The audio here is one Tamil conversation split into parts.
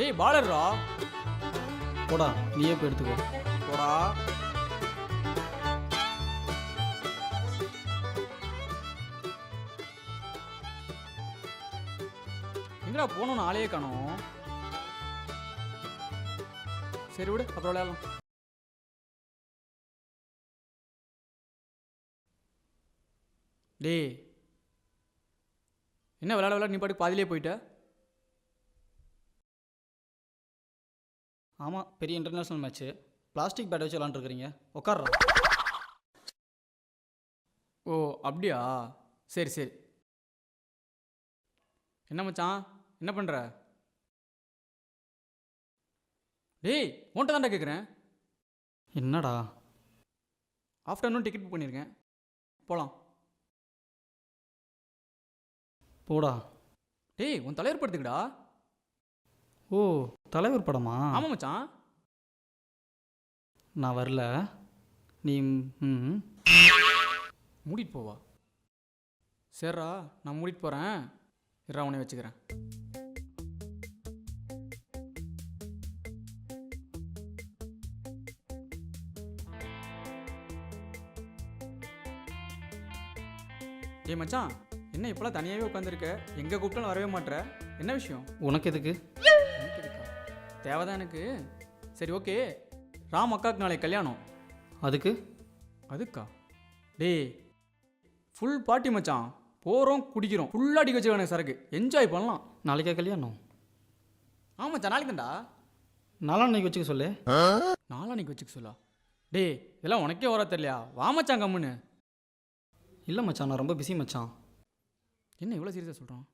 டேய் பாலர்ரா போடா நீயே போய் எடுத்துக்கோ. போடா. எங்கடா போனோம் ஆளையே காணோம். சரி விடு அப்புறம் விளையாடலாம். டேய் என்ன விளையாட விளையாட நீ பாட்டுக்கு பாதியிலே போயிட்ட? ஆமாம் பெரிய இன்டர்நேஷ்னல் மேட்ச்சு பிளாஸ்டிக் பேட் வச்சு விளாண்டுருக்குறீங்க உட்கார்றா. ஓ அப்படியா? சரி சரி. என்ன மச்சான்? என்ன பண்ணுற டேய் உன்ட்ட தான்டா கேட்குறேன் என்னடா? ஆஃப்டர்நூன் டிக்கெட் புக் பண்ணியிருக்கேன் போகலாம் போடா. டேய் உன் தலைவர் படுத்துக்கடா ஓ தலைவர் படமா? ஆமாம் மச்சான். நான் வரல. நீ ம். மூடிட்டு போவா. சரிடா நான் மூடிட்டு போகிறேன் இருடா உன்னை வச்சுக்கிறேன். டேய் மச்சான் என்ன இப்போலாம் தனியாகவே உட்காந்துருக்க எங்கே கூப்பிட்டாலும் வரவே மாட்ற. என்ன விஷயம்? உனக்கு எதுக்கா? தேவைதான் எனக்கு. சரி ஓகே. ராம் அக்காவுக்கு நாளைக்கு கல்யாணம். அதுக்கு? அதுக்கா? டேய் ஃபுல் பார்ட்டி மச்சான். போகிறோம் குடிக்கிறோம். ஃபுல்லாக அடிக்க வச்சுக்கான சரக்கு. என்ஜாய் பண்ணலாம். நாளைக்கா கல்யாணம். ஆமாம் மச்சான் நாளைக்கு தான்டா. நாளான்னைக்கு வச்சுக்க சொல்லு. நாளான்னைக்கு வச்சுக்க சொல்லா? டேய் இதெல்லாம் உனக்கே வர தெரியலையா? வா மச்சான் கம்முன்னு. இல்லை மச்சான் நான் ரொம்ப பிஸி மச்சான். என்ன இவ்வளோ சீரியஸாக சொல்கிறான்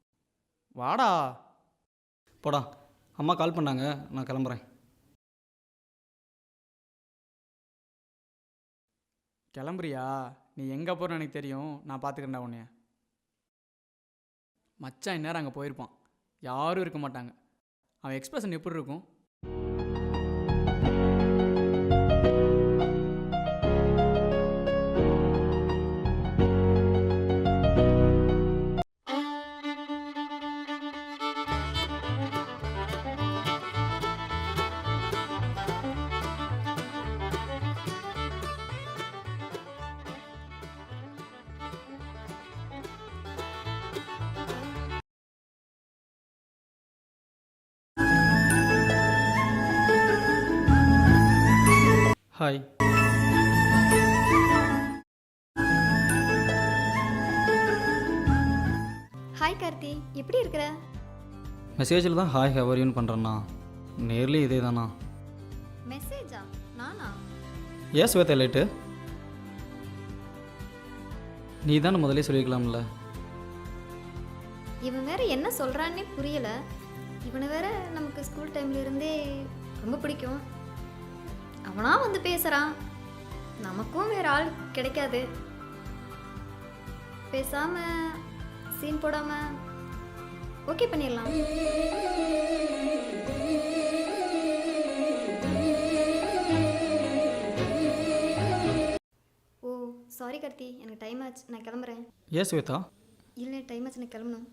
வாடா. போடா. அம்மா கால் பண்ணாங்க. நான் கிளம்புறேன். கிளம்புறியா? நீ எங்கே போகிறன்னு எனக்கு தெரியும். நான் பார்த்துக்கிறேன்டா உன்னைய. மச்சான் இந்நேரம் அங்கே போயிருப்பான். யாரும் இருக்க மாட்டாங்க. அவன் எக்ஸ்பிரஷன் எப்படி இருக்கும்? ஹாய் ஹாய் கார்த்தி எப்படி இருக்கிற? மெசேஜில் தான் ஹாய் ஹவரியூன்னு பண்ணுறேண்ணா நேர்லேயும் இதே தானா மெசேஜா நானா? ஏன் ஸ்வேதா லேட்டு நீ தானே முதலே சொல்லியிருக்கலாம்ல இவன் வேற என்ன சொல்றான்னே புரியல. இவனை வேற நமக்கு ஸ்கூல் டைம்ல இருந்தே ரொம்ப பிடிக்கும். அவனா வந்து பேசுறான். நமக்கும் வேற ஆள் கிடைக்காது. பேசாம சீன் போடாம ஓகே பண்ணிடலாம். ஓ சாரி கார்த்தி எனக்கு டைம் ஆச்சு. நான் கிளம்புறேன். ஏன் ஸ்வேதா இல்லை டைம் ஆச்சு நான் கிளம்பணும்.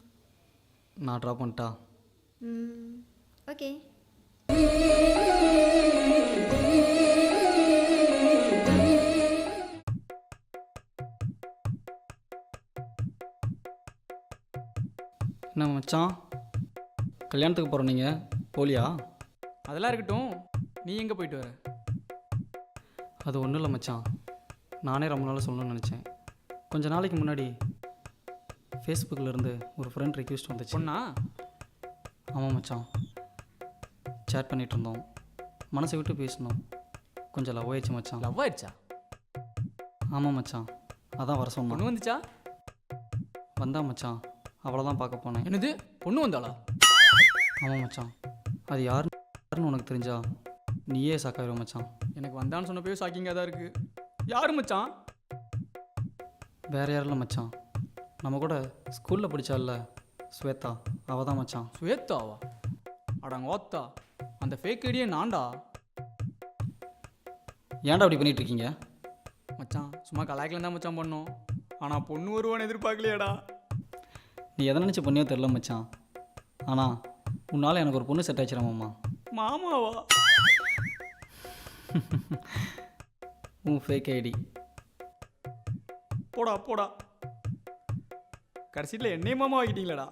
நான் ட்ராப் பண்ணிட்டா? ம் ஓகே மச்சான். கல்யாணத்துக்கு போகிற நீங்கள் போலியா? அதெல்லாம் இருக்கட்டும். நீ எங்கே போயிட்டு வர? அது ஒன்றும் இல்லை மச்சான். நானே ரொம்ப நாள் சொல்லணும்னு நினச்சேன். கொஞ்ச நாளைக்கு முன்னாடி ஃபேஸ்புக்கில் இருந்து ஒரு ஃப்ரெண்ட் ரிக்வெஸ்ட் வந்துச்சு. பொண்ணா? ஆமாம் மச்சான். சேட் பண்ணிகிட்டு இருந்தோம். மனசை விட்டு பேசணும் கொஞ்சம் லவ் ஆயிடுச்சு மச்சான். லவ் ஆயிடுச்சா? ஆமாம் மச்சான். அதான் வர பொண்ணு வந்துச்சா? வந்தா மச்சான். அவளை பார்க்க போனேன். என்னது? பொண்ணு வந்தாளா? ஆமாம் மச்சான். அது யாருன்னு உனக்கு தெரிஞ்சா? நீயே சாக்காயிரும் மச்சான். எனக்கு வந்தான்னு சொன்னப்போ ஷாக்கிங்காக தான் இருக்குது யாரு மச்சான்? வேற யாரும் இல்லை மச்சான். நம்ம கூட ஸ்கூலில் படித்தால ஸ்வேதா. அவள் தான் மச்சான். ஸ்வேதாவா? அடங்க ஓத்தா அந்த ஃபேக் ஐடியே நான்டா. ஏன்டா அப்படி பண்ணிட்டு இருக்கீங்க? மச்சான் சும்மா கலாய்க்கலாம் தான் மச்சான் பண்ணோம். ஆனால் பொண்ணு வருவான்னு எதிர்பார்க்கலையாடா. நீ எதை நினச்சி பண்ணியோ தெரில மச்சான். ஆனால் உன்னால் எனக்கு ஒரு பொண்ணு செட் ஆச்சுடா மாமா. மாமாவா? உன் ஃபேக் ஐடி போடா போடா. கடைசியில் என்னையும் மாமா ஆகிட்டீங்களாடா